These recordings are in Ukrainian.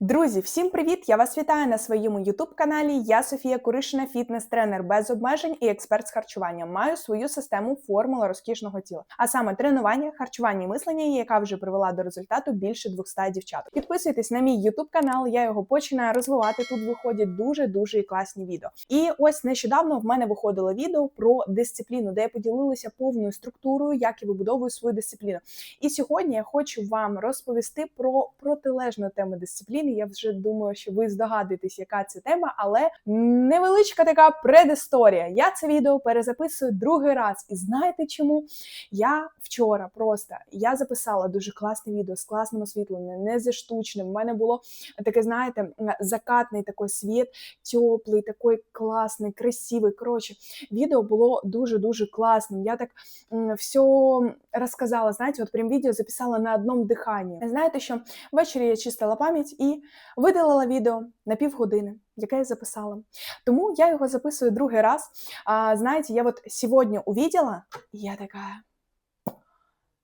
Друзі, всім привіт! Я вас вітаю на своєму youtube каналі. Я Софія Куришина, фітнес-тренер без обмежень і експерт з харчування. Маю свою систему формула розкішного тіла, а саме тренування, харчування і мислення, яка вже привела до результату більше 200 дівчат. Підписуйтесь на мій youtube канал, я його починаю розвивати. Тут виходять дуже дуже класні відео. І ось нещодавно в мене виходило відео про дисципліну, де я поділилася повною структурою, як я вибудовую свою дисципліну. І сьогодні я хочу вам розповісти про протилежну тему дисципліни. Я вже думаю, що ви здогадуєтесь, яка це тема, але невеличка така предісторія. Я це відео перезаписую другий раз. І знаєте чому? Я вчора просто я записала дуже класне відео з класним освітленням, не зі штучним. У мене було таке, знаєте, закатний такий світ, теплий, такий класний, красивий. Коротше, відео було дуже дуже класним. Я так все розказала. Знаєте, от прям відео записала на одному диханні. Знаєте, що ввечері я чистила пам'ять і видалила відео на півгодини, яке я записала. Тому я його записую другий раз. А, знаєте, я от сьогодні увидела, і я така.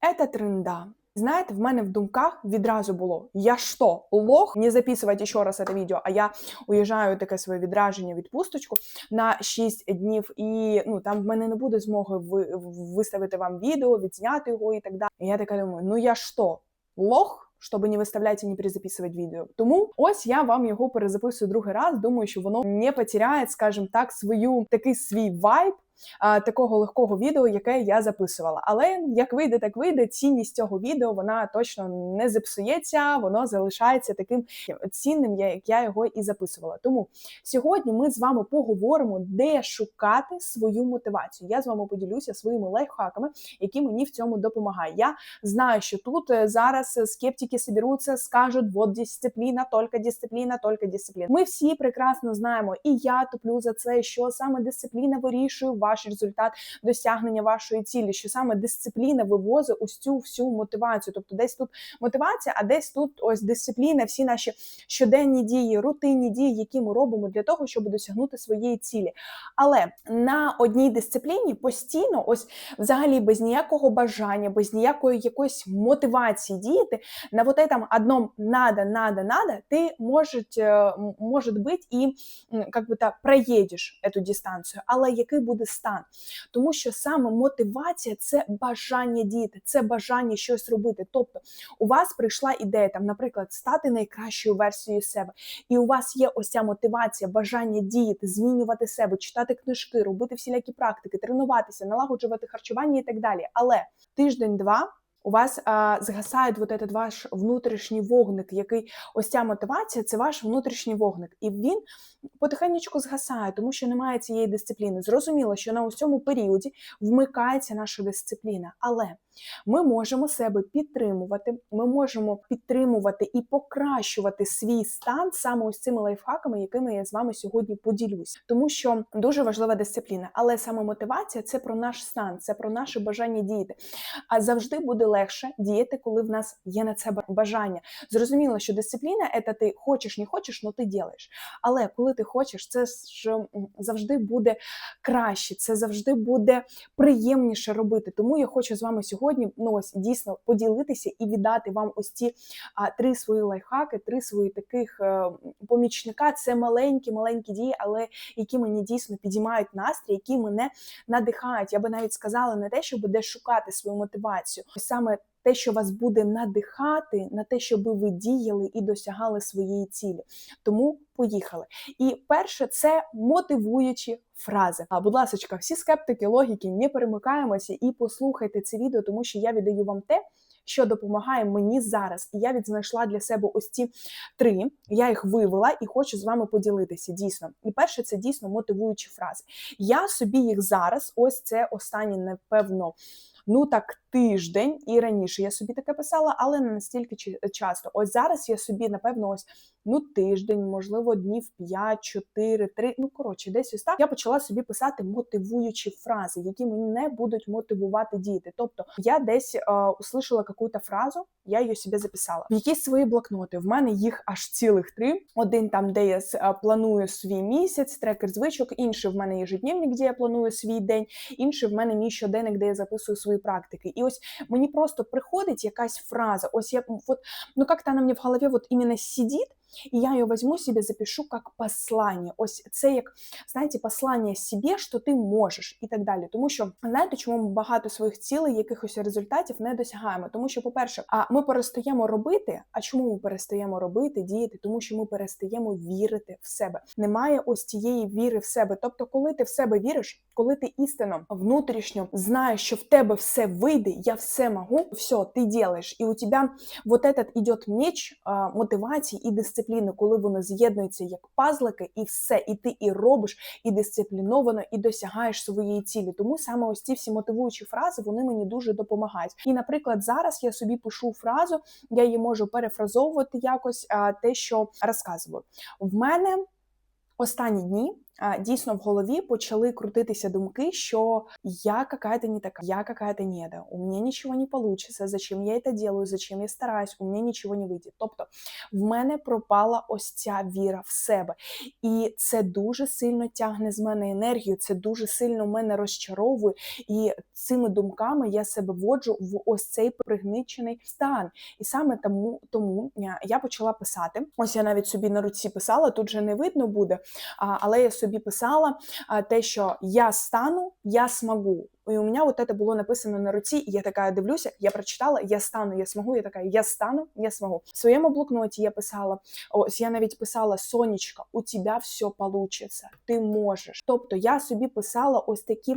Это тренда. Знаєте, в мене в думках відразу було: я що, лох? Не записувати ще раз це відео, а я уїжджаю таке своє відраження відпусточку на 6 днів, і ну там в мене не буде змоги ви, виставити вам відео, відзняти його і так далі. І я така думаю: ну я що, лох? Щоб не виставляти і не перезаписувати відео. Тому ось я вам його перезаписую другий раз. Думаю, що воно не потеряє, скажімо так, свою такий свій вайб такого легкого відео, яке я записувала. Але як вийде, так вийде. Цінність цього відео вона точно не зіпсується, воно залишається таким цінним, як я його і записувала. Тому сьогодні ми з вами поговоримо, де шукати свою мотивацію. Я з вами поділюся своїми лайфхаками, які мені в цьому допомагають. Я знаю, що тут е, зараз скептики соберуться, скажуть, вот дисципліна, тільки дисципліна, тільки дисципліна. Ми всі прекрасно знаємо, і я топлю за це, що саме дисципліна вирішує ваш результат досягнення вашої цілі, що саме дисципліна вивозить ось цю всю мотивацію. Тобто, десь тут мотивація, а десь тут ось дисципліна, всі наші щоденні дії, рутинні дії, які ми робимо для того, щоб досягнути своєї цілі. Але на одній дисципліні постійно, ось взагалі без ніякого бажання, без ніякої якоїсь мотивації діяти, на вот этом одном надо, надо, надо, ты может, может быть і как бы то проїдеш эту дистанцію, але який буде стан? Тому що саме мотивація це бажання діяти, це бажання щось робити. Тобто у вас прийшла ідея, там, наприклад, стати найкращою версією себе, і у вас є ось ця мотивація, бажання діяти, змінювати себе, читати книжки, робити всілякі практики, тренуватися, налагоджувати харчування і так далі. Але тиждень-два у вас а, згасає вот этот ваш внутрішній вогник, який ось ця мотивація це ваш внутрішній вогник, і він потихеньку згасає, тому що немає цієї дисципліни. Зрозуміло, що на ось цьому періоді вмикається наша дисципліна, але ми можемо себе підтримувати, ми можемо підтримувати і покращувати свій стан саме ось цими лайфхаками, якими я з вами сьогодні поділюсь, тому що дуже важлива дисципліна, але саме мотивація це про наш стан, це про наше бажання діяти. А завжди буде легше діяти, коли в нас є на це бажання. Зрозуміло, що дисципліна це ти хочеш, не хочеш, але ти ділиш. Але коли ти хочеш, це ж завжди буде краще, це завжди буде приємніше робити. Тому я хочу з вами сьогодні ну ось дійсно поділитися і віддати вам ось ці а, три свої лайфхаки, три свої таких а, е, помічника. Це маленькі, маленькі дії, але які мені дійсно підіймають настрій, які мене надихають. Я би навіть сказала не те, щоб де шукати свою мотивацію, саме те, що вас буде надихати на те, щоб ви діяли і досягали своєї цілі. Тому поїхали. І перше це мотивуючі фрази. А будь ласка, всі скептики логіки, не перемикаємося і послухайте це відео, тому що я віддаю вам те. Що допомагає мені зараз, і я відзнайшла для себе ось ці три. Я їх вивела і хочу з вами поділитися. Дійсно, і перше це дійсно мотивуючі фрази. Я собі їх зараз, ось це останні, напевно, ну так тиждень і раніше я собі таке писала, але не настільки часто. Ось зараз я собі, напевно, ось ну тиждень, можливо, днів 5, 4, 3, ну коротше, десь ось так я почала собі писати мотивуючі фрази, які мене будуть мотивувати діти. Тобто я десь е, услышала якусь фразу, я її собі записала. В якісь свої блокноти. В мене їх аж цілих три. Один там, де я е, планую свій місяць, трекер звичок, інший в мене ежедневник, де я планую свій день, інший в мене мій щоденник, де я записую свої практики. І ось мені просто приходить якась фраза. Ось я от, ну як-то вона мені в голові от іменно сидить, і я її візьму собі, запишу як послання. Ось це як знаєте, послання собі, що ти можеш, і так далі. Тому що знаєте, чому ми багато своїх цілей, якихось результатів не досягаємо? Тому що, по-перше, а ми перестаємо робити. А чому ми перестаємо робити, діяти? Тому що ми перестаємо вірити в себе. Немає ось цієї віри в себе. Тобто, коли ти в себе віриш, коли ти істинно внутрішньо знаєш, що в тебе все вийде, я все можу, все, ти ділиш, і у тебе вот этот іде меч мотивації і дисципліни, коли воно з'єднується як пазлики, і все, і ти і робиш, і дисципліновано, і досягаєш своєї цілі. Тому саме ось ці всі мотивуючі фрази вони мені дуже допомагають. І, наприклад, зараз я собі пишу фразу, я її можу перефразовувати якось а, те, що розказую. В мене останні дні дійсно в голові почали крутитися думки, що я какая-то не така, я какая-то неда, у мене нічого не получится, зачем я це делаю, зачем я стараюсь, у мене нічого не вийде. Тобто в мене пропала ось ця віра в себе. І це дуже сильно тягне з мене енергію, це дуже сильно мене розчаровує. І цими думками я себе вводжу в ось цей пригничений стан. І саме тому, тому я почала писати. Ось я навіть собі на руці писала, тут же не видно буде, але я собі писала те, що я стану, я смогу. І у мене вот это було написано на руці, і я така дивлюся, я прочитала, я стану, я смогу. Я така, я стану, я смогу. В своєму блокноті я писала, ось я навіть писала Сонечка, у тебе все получится, ти можеш. Тобто я собі писала ось такі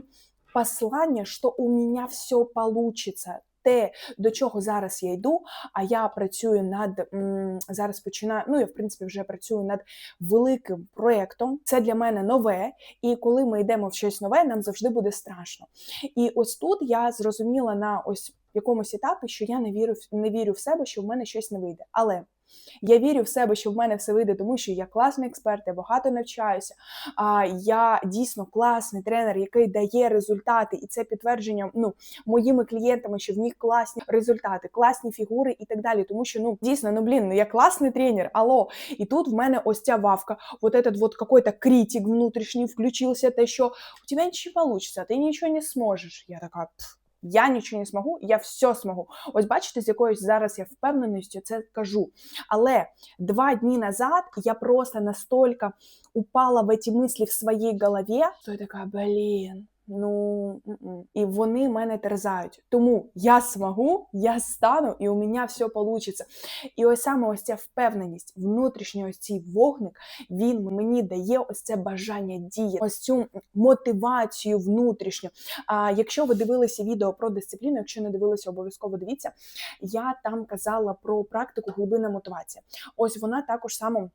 послання, що у мене все получится. Те, до чого зараз я йду, а я працюю над зараз починаю. Ну я в принципі вже працюю над великим проєктом. Це для мене нове, і коли ми йдемо в щось нове, нам завжди буде страшно. І ось тут я зрозуміла на ось якомусь етапі, що я не вірю не вірю в себе, що в мене щось не вийде. Але я вірю в себе, що в мене все вийде, тому що я класний експерт, я багато навчаюся. А я дійсно класний тренер, який дає результати, і це підтвердження ну моїми клієнтами, що в них класні результати, класні фігури і так далі. Тому що ну дійсно, ну блін, ну я класний тренер, алло. І тут в мене ось ця вавка, вот этот вот какой-то критик внутрішній включився, те, що у тебе нічого вийде, ти нічого не зможеш. Я така. Пф. Я нічого не змогу, я все змогу. Ось бачите, з якоюсь зараз я впевненістю це кажу. Але два дні назад я просто настільки упала в ці мислі в своїй голові, що я така, блін. Ну і вони мене терзають. Тому я змогу, я стану, і у мене все вийде. І ось саме ось ця впевненість, внутрішній ось цей вогник, він мені дає ось це бажання діяти, ось цю мотивацію внутрішню. А якщо ви дивилися відео про дисципліну, якщо не дивилися, обов'язково дивіться. Я там казала про практику глибина мотивація. Ось вона також само.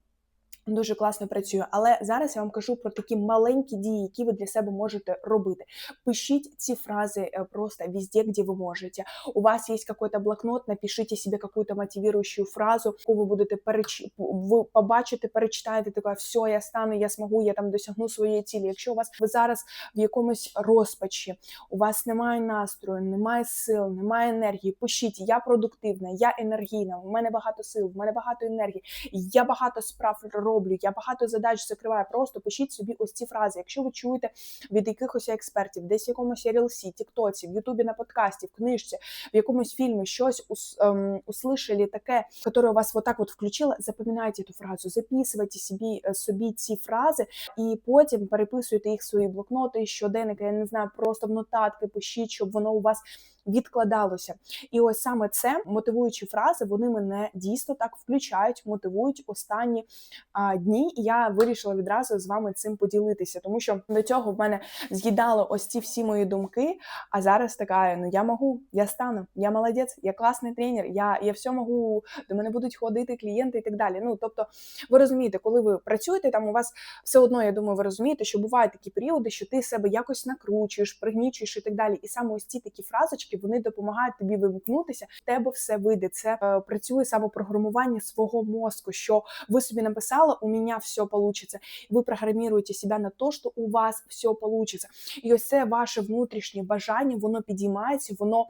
Дуже класно працює, але зараз я вам кажу про такі маленькі дії, які ви для себе можете робити. Пишіть ці фрази е, просто везде, де ви можете. У вас є якийсь блокнот, напишіть собі якусь мотивуючу фразу, яку ви будете переч... ви побачите, перечитаєте, така, все, я стану, я змогу, я там досягну своєї цілі. Якщо у вас ви зараз в якомусь розпачі, у вас немає настрою, немає сил, немає енергії, пишіть, я продуктивна, я енергійна, у мене багато сил, у мене багато енергії, я багато справ роблю роблю, я багато задач закриваю. Просто пишіть собі ось ці фрази. Якщо ви чуєте від якихось експертів, десь в якомусь рілсі, тіктоці, в Ютубі на подкасті, в книжці, в якомусь фільмі щось ус, ем, услышали таке, яке вас вот так вот включило, запам'ятайте цю фразу, записуйте собі е, собі ці фрази і потім переписуйте їх в свої блокноти, щоденники, я не знаю, просто в нотатки пишіть, щоб воно у вас відкладалося. І ось саме це мотивуючі фрази, вони мене дійсно так включають, мотивують останні а, дні. І я вирішила відразу з вами цим поділитися, тому що до цього в мене з'їдало ось ці всі мої думки. А зараз така: ну я можу, я стану, я молодець, я класний тренер, я я все можу, до мене будуть ходити клієнти і так далі. Ну тобто, ви розумієте, коли ви працюєте, там у вас все одно, я думаю, ви розумієте, що бувають такі періоди, що ти себе якось накручуєш, пригнічуєш і так далі. І саме ось ці такі фразочки вони допомагають тобі вимкнутися. В тебе все вийде. Це е, працює самопрограмування свого мозку. Що ви собі написали, у мене все получится. Ви програмуєте себе на те, що у вас все получится. І ось це ваше внутрішнє бажання, воно підіймається, воно,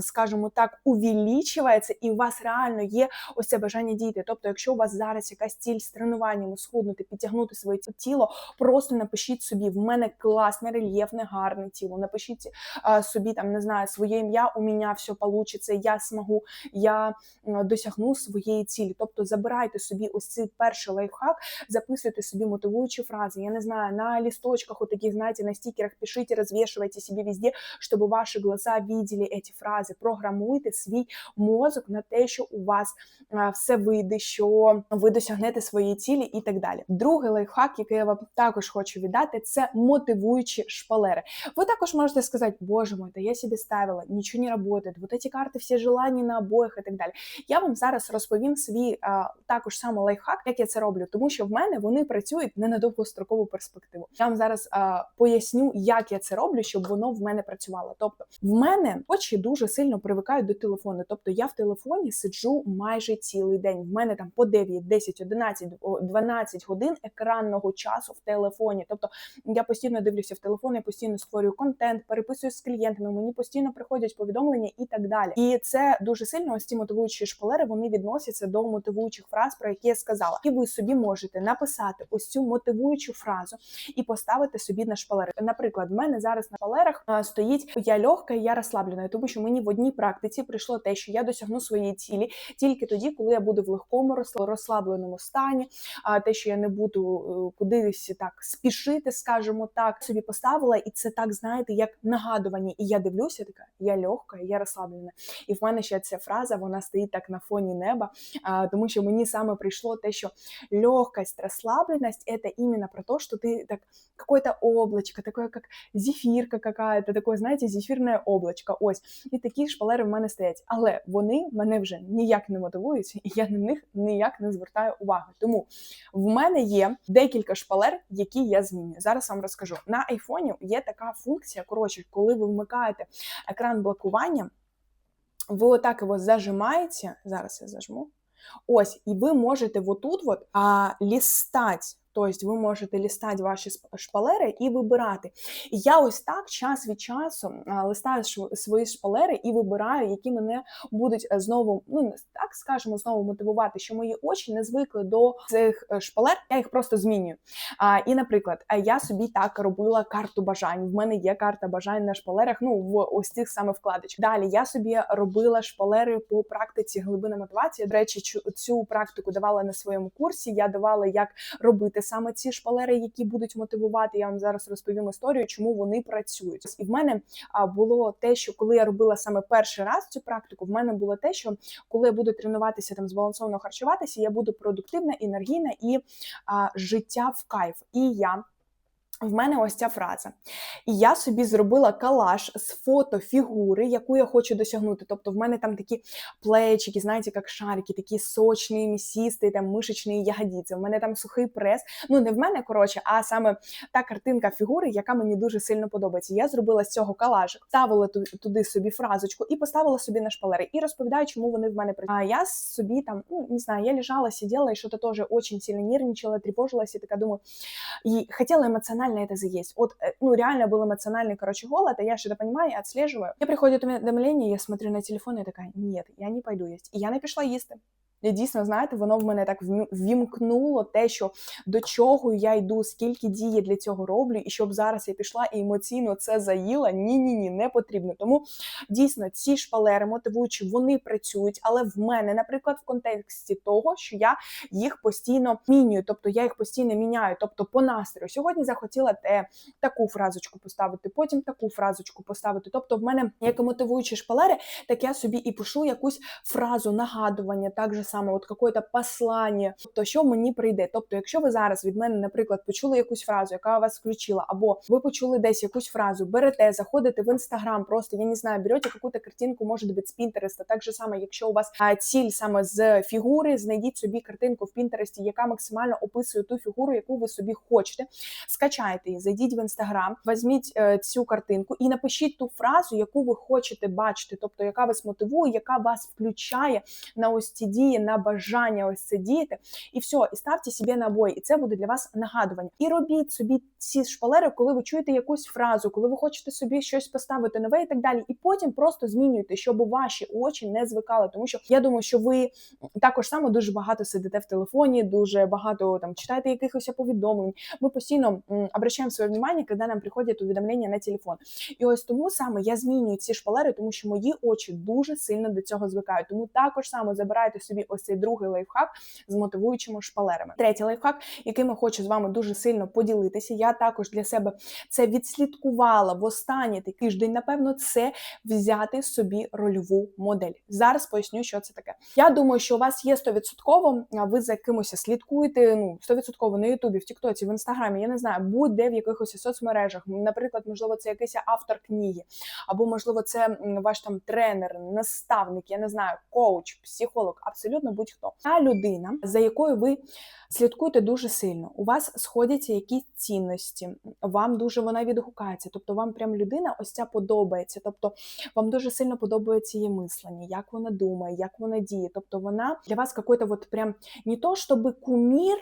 скажімо так, увеличується, і у вас реально є ось це бажання діяти. Тобто, якщо у вас зараз якась ціль з тренуванням, схуднути, підтягнути своє тіло, просто напишіть собі: в мене класне, рельєфне, гарне тіло. Напишіть а, собі там, не знаю, свої моє ім'я, у мене все получиться, я змогу, я досягну своєї цілі. Тобто забирайте собі ось цей перший лайфхак, записуйте собі мотивуючі фрази. Я не знаю, на листочках, вот таких, знаете, на стикерах пишите, развешивайте себе везде, чтобы ваши глаза видели эти фрази. Програмуйте свій мозок на те, що у вас все вийде, що ви досягнете своєї цілі і так далі. Другий лайфхак, який я вам також хочу віддати, це мотивуючі шпалери. Ви також можете сказати, боже мой, та я собі ставила, нічого не працює, вот эти карти, всі желання на обоїх і так далі. Я вам зараз розповім свій а, також саме лайфхак, як я це роблю, тому що в мене вони працюють не на довгострокову перспективу. Я вам зараз а, поясню, як я це роблю, щоб воно в мене працювало. Тобто, в мене очі дуже сильно привикають до телефону. Тобто я в телефоні сиджу майже цілий день. В мене там по 9, 10, 11, о, 12 годин екранного часу в телефоні. Тобто я постійно дивлюся в телефон, я постійно створюю контент, переписую з клієнтами. Мені постійно приходять повідомлення і так далі. І це дуже сильно ось ці мотивуючі шпалери. Вони відносяться до мотивуючих фраз, про які я сказала. І ви собі можете написати ось цю мотивуючу фразу і поставити собі на шпалери. Наприклад, в мене зараз на шпалерах стоїть я легка, я розслаблена, тому що мені в одній практиці прийшло те, що я досягну своєї цілі тільки тоді, коли я буду в легкому розсл- розслабленому стані, а те, що я не буду е, кудись так спішити, скажімо так, собі поставила, і це так знаєте, як нагадування. І я дивлюся, така я легка, я розслаблена. І в мене ще ця фраза вона стоїть так на фоні неба, тому що мені саме прийшло те, що легкость, расслабленность это именно про то, что ты так какое-то облачко, такое как зефірка какая-то, такое, знаєте, зефірне облачко. Ось і такі шпалери в мене стоять. Але вони мене вже ніяк не мотивують, і я на них ніяк не звертаю уваги. Тому в мене є декілька шпалер, які я змінюю. Зараз вам розкажу. На айфоні є така функція. Коротше, коли ви вмикаєте екран блокування, ви отак його зажимаєте. Зараз я зажму. Ось, і ви можете отут от, а, лістати. Тобто ви можете лістати ваші шпалери і вибирати. І я ось так час від часу листаю свої шпалери і вибираю, які мене будуть е, знову, ну так скажемо, знову мотивувати, що мої очі не звикли до цих е, шпалер, я їх просто змінюю. А, і, наприклад, е, я собі так робила карту бажань. В мене є карта бажань на шпалерах, ну в ось цих саме вкладочках. Далі я собі робила шпалери по практиці глибина мотивації. До речі, цю практику давала на своєму курсі. Я давала, як робити саме ці шпалери, які будуть мотивувати. Я вам зараз розповім історію, чому вони працюють. І в мене було те, що коли я робила саме перший раз цю практику, в мене було те, що коли я буду тренуватися там збалансовано харчуватися, я буду продуктивна, енергійна і а, життя в кайф. І я. В мене ось ця фраза. І я собі зробила калаш з фото фігури, яку я хочу досягнути. Тобто в мене там такі плечики, знаєте, як шарики, такі сочні, місісті, там мишечні ягодиці. В мене там сухий прес. Ну не в мене, коротше, а саме та картинка фігури, яка мені дуже сильно подобається. Я зробила з цього калашик, ставила туди собі фразочку і поставила собі на шпалери. І розповідаю, чому вони в мене працюють. А я собі там, ну не знаю, я лежала, сидела і що-то теж очень сильно нервничала, тревожилась, і така думаю, и хотела эмоционально это заесть. Вот, э, ну, реально был эмоциональный, короче, голод, а я что-то понимаю, я отслеживаю. Мне приходит уведомление, я смотрю на телефон, и такая, нет, я не пойду есть. І я не пішла їсти. І дійсно, знаєте, воно в мене так ввімкнуло те, що до чого я йду, скільки дії для цього роблю, і щоб зараз я пішла і емоційно це заїла. Ні, ні, ні, не потрібно. Тому дійсно ці шпалери мотивуючі, вони працюють, але в мене, наприклад, в контексті того, що я їх постійно мінюю, тобто я їх постійно міняю, тобто по настрою. Сьогодні захотіла те таку фразочку поставити, потім таку фразочку поставити. Тобто, в мене як мотивуючі шпалери, так я собі і пишу якусь фразу нагадування, так же само, от какое-то послання, тобто, що мені прийде. Тобто, якщо ви зараз від мене, наприклад, почули якусь фразу, яка вас включила, або ви почули десь якусь фразу, берете, заходите в інстаграм, просто я не знаю, берете якусь картинку, може бути з Пінтереста. Так же само, якщо у вас ціль саме з фігури, знайдіть собі картинку в Пінтересті, яка максимально описує ту фігуру, яку ви собі хочете. Скачайте її, зайдіть в інстаграм, візьміть е, цю картинку і напишіть ту фразу, яку ви хочете бачити, тобто яка вас мотивує, яка вас включає на ось ці дії, на бажання ось це діяти, і все, і ставте собі набої, і це буде для вас нагадування. І робіть собі ці шпалери, коли ви чуєте якусь фразу, коли ви хочете собі щось поставити нове і так далі. І потім просто змінюйте, щоб ваші очі не звикали. Тому що я думаю, що ви також само дуже багато сидите в телефоні, дуже багато там читаєте якихось повідомлень. Ми постійно обращаємо своє внимание, коли нам приходять увідомлення на телефон. І ось тому саме я змінюю ці шпалери, тому що мої очі дуже сильно до цього звикають. Тому також саме забирайте собі ось цей другий лайфхак з мотивуючими шпалерами. Третій лайфхак, яким я хочу з вами дуже сильно поділитися. Я також для себе це відслідкувала в останній тиждень. Напевно, це взяти собі рольову модель. Зараз поясню, що це таке. Я думаю, що у вас є 100%, ви за кимось слідкуєте. Ну 100% на Ютубі, в Тіктоці, в інстаграмі. Я не знаю, будь-де в якихось соцмережах. Наприклад, можливо, це якийсь автор книги, або можливо, це ваш там тренер, наставник, я не знаю, коуч, психолог, абсолютно будь-хто. Та людина, за якою ви слідкуєте дуже сильно. У вас сходяться якісь цінності, вам дуже вона відгукається. Тобто, вам прям людина ось ця подобається. Тобто, вам дуже сильно подобається її мислення, як вона думає, як вона діє. Тобто, вона для вас какой-то вот прям не то, щоб кумір.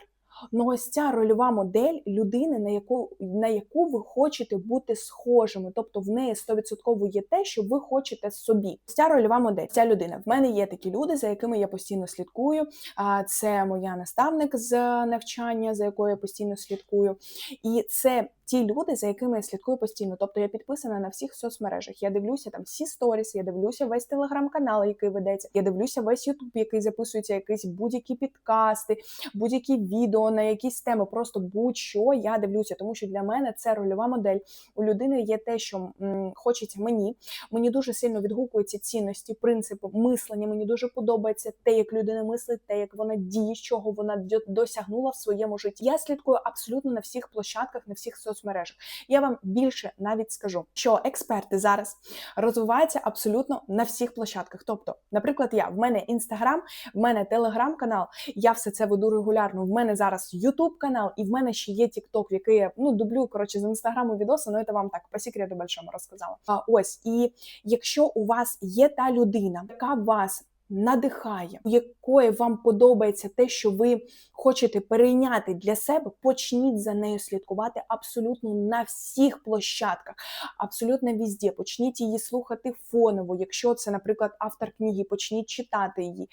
Ну, ось ця рольова модель людини, на яку на яку ви хочете бути схожими. Тобто в неї 100% є те, що ви хочете собі. Ця рольова модель, ця людина. В мене є такі люди, за якими я постійно слідкую. А це моя наставник з навчання, за якою я постійно слідкую. І це ті люди, за якими я слідкую постійно. Тобто я підписана на всіх соцмережах. Я дивлюся там всі сторіси, я дивлюся весь телеграм-канал, який ведеться. Я дивлюся весь Ютуб, який записується, якісь будь-які підкасти, будь-які відео на якісь теми. Просто будь-що я дивлюся, тому що для мене це рольова модель. У людини є те, що м, хочеться мені. Мені дуже сильно відгукуються цінності, принципи мислення. Мені дуже подобається те, як людина мислить, те, як вона діє, чого вона досягнула в своєму житті. Я слідкую абсолютно на всіх площадках, на всіх соцмережах соцмережах. Я вам більше навіть скажу, що експерти зараз розвиваються абсолютно на всіх площадках. Тобто, наприклад, я в мене інстаграм, в мене телеграм-канал, я все це веду регулярно. В мене зараз Ютуб канал, і в мене ще є Тікток, який я ну дублю коротше з інстаграму відоси. Ну це вам так по секрету большому розказала. А ось і якщо у вас є та людина, яка вас надихає, у якої вам подобається те, що ви хочете перейняти для себе, почніть за нею слідкувати абсолютно на всіх площадках, абсолютно візде. Почніть її слухати фоново. Якщо це, наприклад, автор книги, почніть читати її,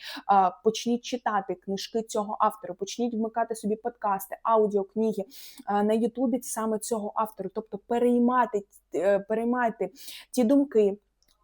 почніть читати книжки цього автора, почніть вмикати собі подкасти, аудіокниги на Ютубі саме цього автора, тобто переймати, е, переймати ті думки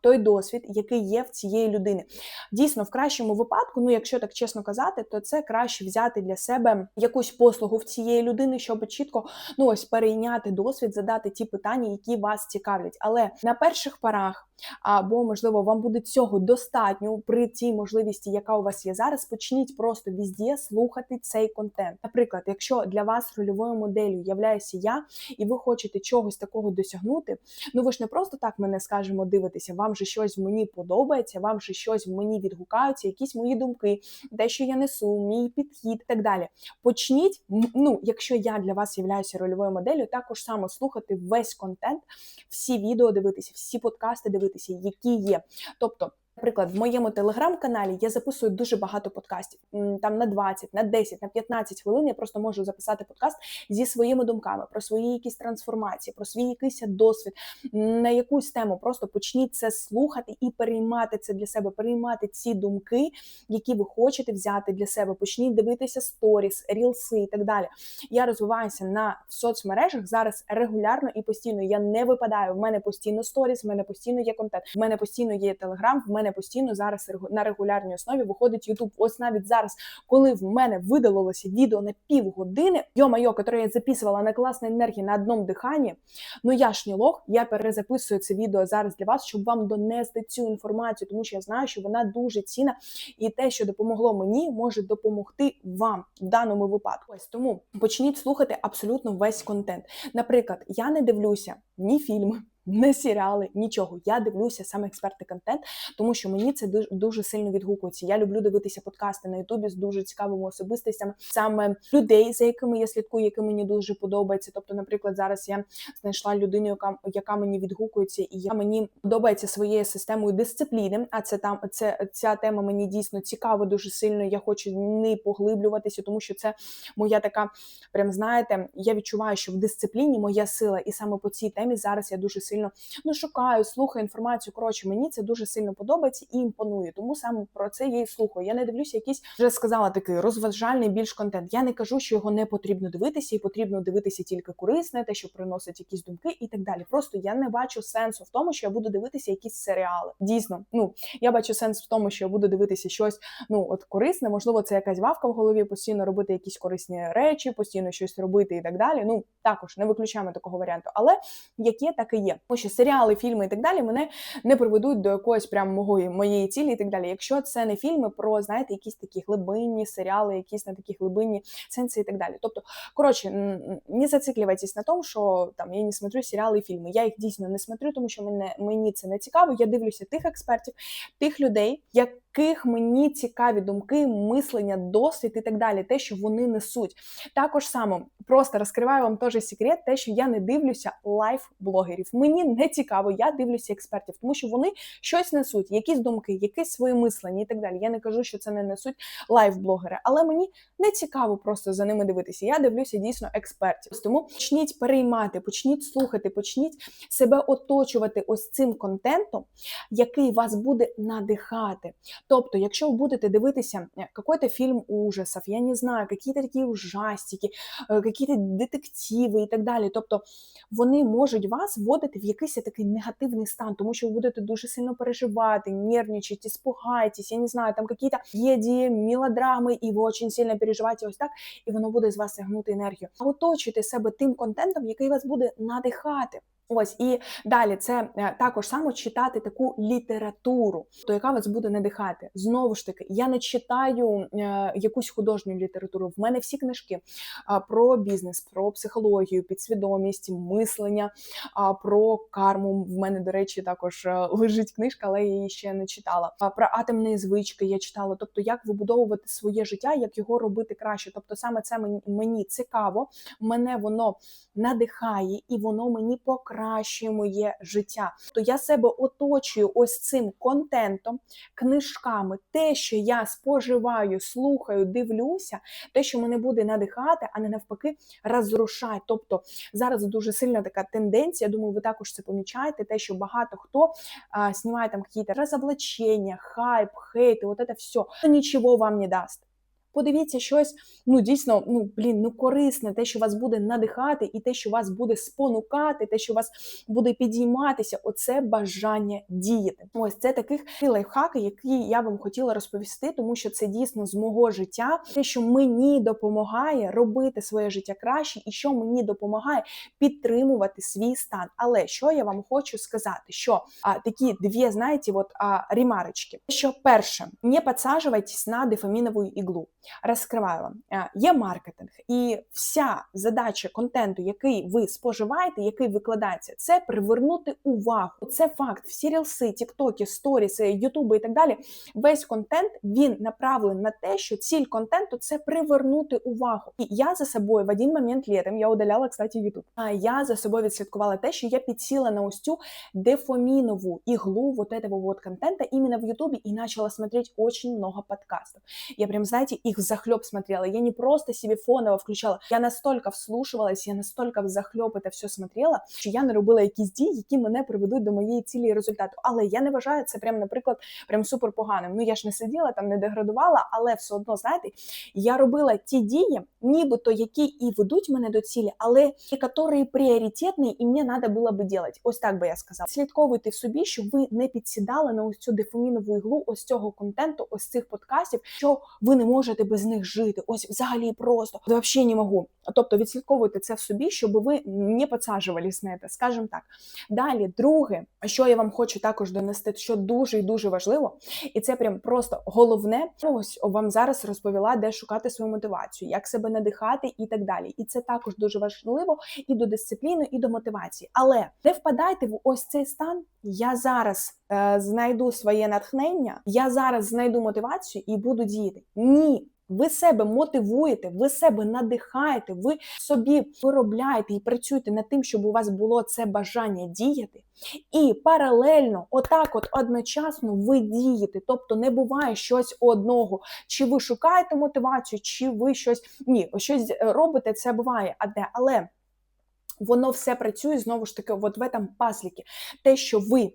той досвід, який є в цієї людини. Дійсно, в кращому випадку, ну якщо так чесно казати, то це краще взяти для себе якусь послугу в цієї людини, щоб чітко ну ось перейняти досвід, задати ті питання, які вас цікавлять. Але на перших парах або, можливо, вам буде цього достатньо при тій можливості, яка у вас є зараз. Почніть просто візде слухати цей контент. Наприклад, якщо для вас рольовою моделлю являюся я, і ви хочете чогось такого досягнути, ну ви ж не просто так мене скажемо дивитися, вам же щось мені подобається, вам же щось мені відгукаються, якісь мої думки, те, що я несу, мій підхід і так далі. Почніть, ну, якщо я для вас являюся рольовою моделлю, також само слухати весь контент, всі відео дивитися, всі подкасти дивитися дивитися, які є. Тобто Наприклад, в моєму телеграм-каналі я записую дуже багато подкастів. Там на 20, на 10, на 15 хвилин я просто можу записати подкаст зі своїми думками про свої якісь трансформації, про свій якийсь досвід, на якусь тему. Просто почніть це слухати і переймати це для себе, переймати ці думки, які ви хочете взяти для себе. Почніть дивитися сторіс, рілси і так далі. Я розвиваюся на соцмережах зараз регулярно і постійно. Я не випадаю. В мене постійно сторіс, в мене постійно є контент, в мене постійно є телеграм. в мене мене постійно зараз на регулярній основі виходить YouTube. Ось навіть зараз, коли в мене видалилося відео на півгодини, йо-майо, яке я записувала на класній енергії на одному диханні, ну я ж не лох, я перезаписую це відео зараз для вас, щоб вам донести цю інформацію, тому що я знаю, що вона дуже цінна, і те, що допомогло мені, може допомогти вам в даному випадку. Ось тому почніть слухати абсолютно весь контент. Наприклад, я не дивлюся ні фільми не серіали, нічого. Я дивлюся саме експертний контент, тому що мені це дуже, дуже сильно відгукується. Я люблю дивитися подкасти на Ютубі з дуже цікавими особистостями, саме людей, за якими я слідкую, які мені дуже подобаються. Тобто, наприклад, зараз я знайшла людину, яка яка мені відгукується, і яка мені подобається своєю системою дисципліни. А це там це ця тема мені дійсно цікава дуже сильно. Я хочу в неї поглиблюватися, тому що це моя така, прям знаєте, я відчуваю, що в дисципліні моя сила, і саме по цій темі зараз я дуже сильно ну шукаю, слухаю інформацію. Коротше, мені це дуже сильно подобається і імпонує. Тому саме про це я і слухаю. Я не дивлюся, якийсь вже сказала такий розважальний більш контент. Я не кажу, що його не потрібно дивитися, і потрібно дивитися тільки корисне, те, що приносить якісь думки, і так далі. Просто я не бачу сенсу в тому, що я буду дивитися якісь серіали. Дійсно, ну я бачу сенс в тому, що я буду дивитися щось ну от корисне. Можливо, це якась вавка в голові, постійно робити якісь корисні речі, постійно щось робити і так далі. Ну також не виключаємо такого варіанту, але яке так і є. Тому що серіали, фільми і так далі мене не приведуть до якоїсь прям моєї моєї цілі і так далі. Якщо це не фільми про знаєте, якісь такі глибинні серіали, якісь на такі глибинні сенси і так далі. Тобто, коротше, не зациклювайтесь на тому, що там я не смотрю серіали і фільми. Я їх дійсно не смотрю, тому що мене мені це не цікаво. Я дивлюся тих експертів, тих людей, яких мені цікаві думки, мислення, досвід і так далі, те, що вони несуть. Також само просто розкриваю вам теж секрет, те, що я не дивлюся лайф-блогерів. Мені не цікаво, я дивлюся експертів, тому що вони щось несуть, якісь думки, якісь свої мислення і так далі. Я не кажу, що це не несуть лайф-блогери, але мені не цікаво просто за ними дивитися. Я дивлюся дійсно експертів. Тому почніть переймати, почніть слухати, почніть себе оточувати ось цим контентом, який вас буде надихати. Тобто, якщо ви будете дивитися якийсь фільм ужасів, я не знаю, якісь такі ужастики, якісь детективи і так далі. Тобто вони можуть вас вводити в якийсь такий негативний стан, тому що ви будете дуже сильно переживати, нервничати, спугаєтесь, я не знаю, там якісь єді, мелодрами, і ви дуже сильно переживаєте ось так, і воно буде з вас тягнути енергію. А оточуйте себе тим контентом, який вас буде надихати. Ось і далі це е, також само читати таку літературу, то яка вас буде надихати. Знову ж таки, я не читаю е, якусь художню літературу. В мене всі книжки про бізнес, про психологію, підсвідомість, мислення, про карму. В мене, до речі, також е, лежить книжка, але я її ще не читала. Про атомні звички я читала. Тобто, як вибудовувати своє життя, як його робити краще. Тобто, саме це мені цікаво, мене воно надихає і воно мені покращує покращує моє життя. То я себе оточую ось цим контентом, книжками, те, що я споживаю, слухаю, дивлюся, те, що мене буде надихати, а не навпаки, розрушати. Тобто зараз дуже сильна така тенденція. Думаю, ви також це помічаєте, те, що багато хто а, знімає там якісь розоблачення, хайп, хейти, от це все, нічого вам не дасть. Подивіться щось, ну дійсно, ну блін, ну корисне, те, що вас буде надихати, і те, що вас буде спонукати, те, що вас буде підійматися, оце бажання діяти. Ось це таких лайфхаки, які я вам хотіла розповісти, тому що це дійсно з мого життя, те, що мені допомагає робити своє життя краще, і що мені допомагає підтримувати свій стан. Але що я вам хочу сказати, що а, такі дві, знаєте, от а, ремарочки. Що перше, не підсаджувайтесь на дефамінову іглу. Розкриваю вам, е, є маркетинг, і вся задача контенту, який ви споживаєте, який викладається, це привернути увагу. Це факт. Всі рілси, тіктоки, сторіси, ютуби і так далі. Весь контент він направлений на те, що ціль контенту це привернути увагу. І я за собою в один момент літом я удаляла, кстати, ютуб. А я за собою відслідкувала те, що я підсіла на ось цю дефомінову іглу вот этого вот контента іменно в Ютубі і почала смотреть очень много подкастов. Я прям, знаете, их захлеб смотрела. Я не просто себе фоново включала. Я настолько вслушувалась, я настолько в захльоп це все смотрела, що я не робила якісь дії, які мене приведуть до моєї цілі і результату. Але я не вважаю це прям, наприклад, прям супер поганим. Ну я ж не сиділа там, не деградувала, але все одно, знаєте, я робила ті дії, нібито які і ведуть мене до цілі, але які пріоритетні, і мені треба було би робити. Ось так би я сказала. Слідковуйте в собі, щоб ви не підсідали на ось цю дефамінову іглу, ось цього контенту, ось цих подкастів, що ви не можете без них жити. Ось взагалі просто взагалі не можу. Тобто відслідковуйте це в собі, щоб ви не підсаджувались на це, скажімо так. Далі, друге, що я вам хочу також донести, що дуже і дуже важливо, і це прям просто головне. Ось вам зараз розповіла, де шукати свою мотивацію, як себе надихати і так далі. І це також дуже важливо і до дисципліни, і до мотивації. Але не впадайте в ось цей стан. Я зараз е, знайду своє натхнення, я зараз знайду мотивацію і буду діяти. Ні. Ви себе мотивуєте, ви себе надихаєте, ви собі виробляєте і працюєте над тим, щоб у вас було це бажання діяти. І паралельно, отак, от одночасно, ви дієте. Тобто не буває щось одного. Чи ви шукаєте мотивацію, чи ви щось ні, щось робите, це буває. А де але воно все працює знову ж таки, от в этом пасліки. Те, що ви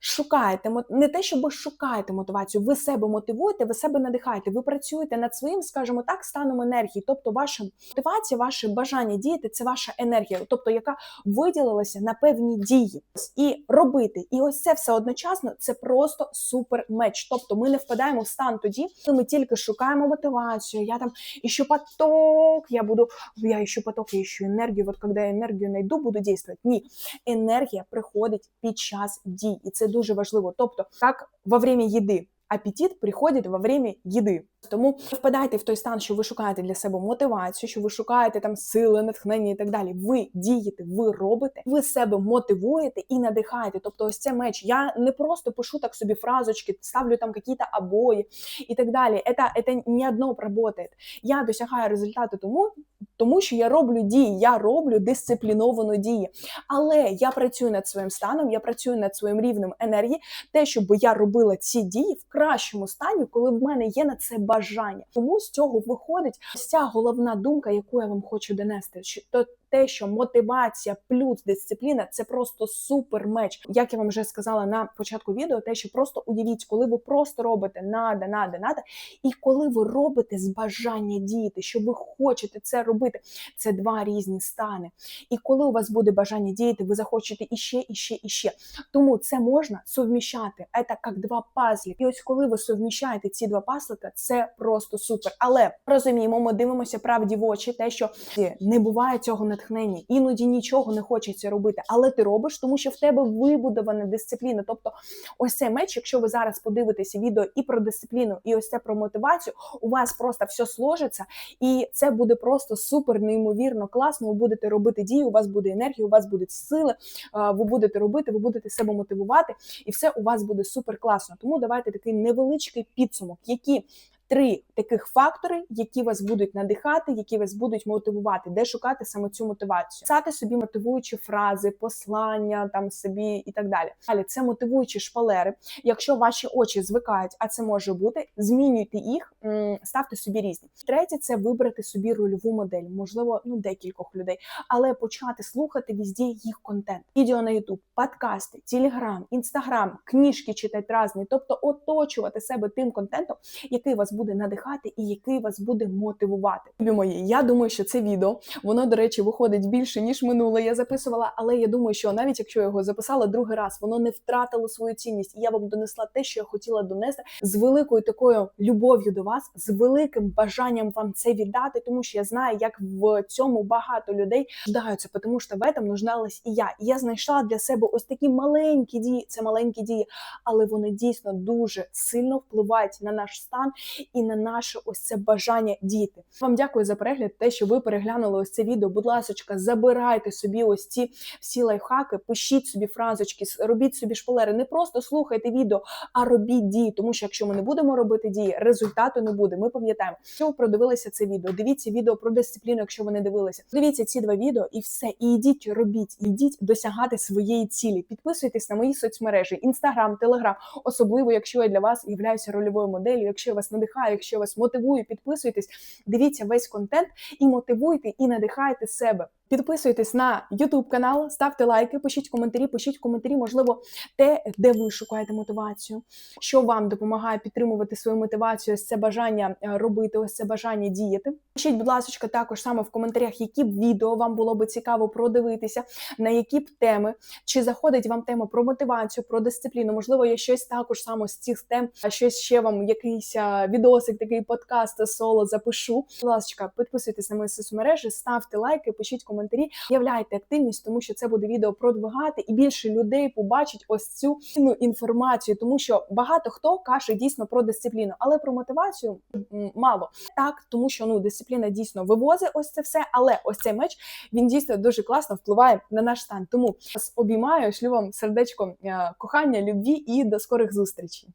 шукаєте, не те, що ви шукаєте мотивацію, ви себе мотивуєте, ви себе надихаєте, ви працюєте над своїм, скажімо так, станом енергії. Тобто, ваша мотивація, ваше бажання діяти це ваша енергія, тобто яка виділилася на певні дії і робити. І ось це все одночасно це просто супер меч. Тобто ми не впадаємо в стан тоді, коли ми тільки шукаємо мотивацію. Я там іщу поток, я буду, я іщу поток, я іщу енергію. От коли я енергію знайду, буду дійствувати. Ні, енергія приходить під час дій, і це дуже важливо. Тобто, так во время їди апетит приходить во время їди. Тому впадайте в той стан, що ви шукаєте для себе мотивацію, що ви шукаєте там сили, натхнення і так далі. Ви дієте, ви робите, ви себе мотивуєте і надихаєте. Тобто, ось це меч. Я не просто пишу так собі фразочки, ставлю там якісь обої і так далі. Це, це не одно працює. Я досягаю результату тому, тому що я роблю дії, я роблю дисципліновану дії. Але я працюю над своїм станом, я працюю над своїм рівнем енергії, те, щоб я робила ці дії в кращому стані, коли в мене є на це бажання. Тому з цього виходить ось ця головна думка, яку я вам хочу донести. Що то те, що мотивація плюс дисципліна це просто супер меч. Як я вам вже сказала на початку відео, те, що просто уявіть, коли ви просто робите надо, надо, надо, і коли ви робите з бажання діяти, що ви хочете це робити, це два різні стани. І коли у вас буде бажання діяти, ви захочете іще, іще, іще. Тому це можна совміщати. Це як два пазлі. І ось коли ви совміщаєте ці два пазлика, це просто супер. Але розуміємо, ми дивимося правді в очі, те, що не буває цього не натхнення, іноді нічого не хочеться робити, але ти робиш, тому що в тебе вибудована дисципліна. Тобто, ось цей меч, якщо ви зараз подивитеся відео і про дисципліну, і ось це про мотивацію, у вас просто все сложиться, і це буде просто супер, неймовірно класно. Ви будете робити дії, у вас буде енергія, у вас будуть сили, ви будете робити, ви будете себе мотивувати, і все у вас буде супер класно. Тому давайте такий невеличкий підсумок, які три таких фактори, які вас будуть надихати, які вас будуть мотивувати, де шукати саме цю мотивацію. Писати собі мотивуючі фрази, послання там собі і так далі. Далі це мотивуючі шпалери. Якщо ваші очі звикають, а це може бути, змінюйте їх, ставте собі різні. Третє це вибрати собі рольову модель, можливо, ну декількох людей, але почати слухати візді їх контент. Відео на YouTube, подкасти, Телеграм, Інстаграм, книжки читати різні, тобто оточувати себе тим контентом, який вас буде буде надихати і який вас буде мотивувати. Любі мої, я думаю, що це відео воно, до речі, виходить більше ніж минуле. Я записувала, але я думаю, що навіть якщо я його записала другий раз, воно не втратило свою цінність. І я вам донесла те, що я хотіла донести з великою такою любов'ю до вас, з великим бажанням вам це віддати, тому що я знаю, як в цьому багато людей ждаються, тому що в этом нуждалась і я. І я знайшла для себе ось такі маленькі дії. Це маленькі дії, але вони дійсно дуже сильно впливають на наш стан і на наше ось це бажання діти. Вам дякую за перегляд, те, що ви переглянули ось це відео. Будь ласка, забирайте собі ось ці всі лайфхаки, пишіть собі фразочки, робіть собі шпалери. Не просто слухайте відео, а робіть дії. Тому що якщо ми не будемо робити дії, результату не буде. Ми пам'ятаємо, що ви продивилися це відео. Дивіться відео про дисципліну, якщо ви не дивилися. Дивіться ці два відео і все. І йдіть, робіть, ідіть досягати своєї цілі. Підписуйтесь на мої соцмережі, інстаграм, телеграм, особливо, якщо я для вас являюся рольовою моделлю, якщо я вас надихаю надихаю, якщо вас мотивує, підписуйтесь, дивіться весь контент і мотивуйте, і надихайте себе. Підписуйтесь на YouTube канал, ставте лайки, пишіть коментарі, пишіть коментарі, можливо, те, де ви шукаєте мотивацію, що вам допомагає підтримувати свою мотивацію, ось це бажання е, робити, ось це бажання діяти. Пишіть, будь ласка, також саме в коментарях, які б відео вам було би цікаво продивитися, на які б теми, чи заходить вам тема про мотивацію, про дисципліну. Можливо, я щось також саме з цих тем, а щось ще вам якийсь відосик, такий подкаст соло запишу. Будь ласка, підписуйтесь на мої соцмережі, ставте лайки, пишіть коментарі, являйте активність, тому що це буде відео продвигати, і більше людей побачить ось цю цінну інформацію, тому що багато хто каже дійсно про дисципліну, але про мотивацію мало. Так, тому що ну дисципліна дійсно вивозить ось це все, але ось цей меч він дійсно дуже класно впливає на наш стан. Тому обіймаю, шлю вам сердечко е, кохання, любві і до скорих зустрічей.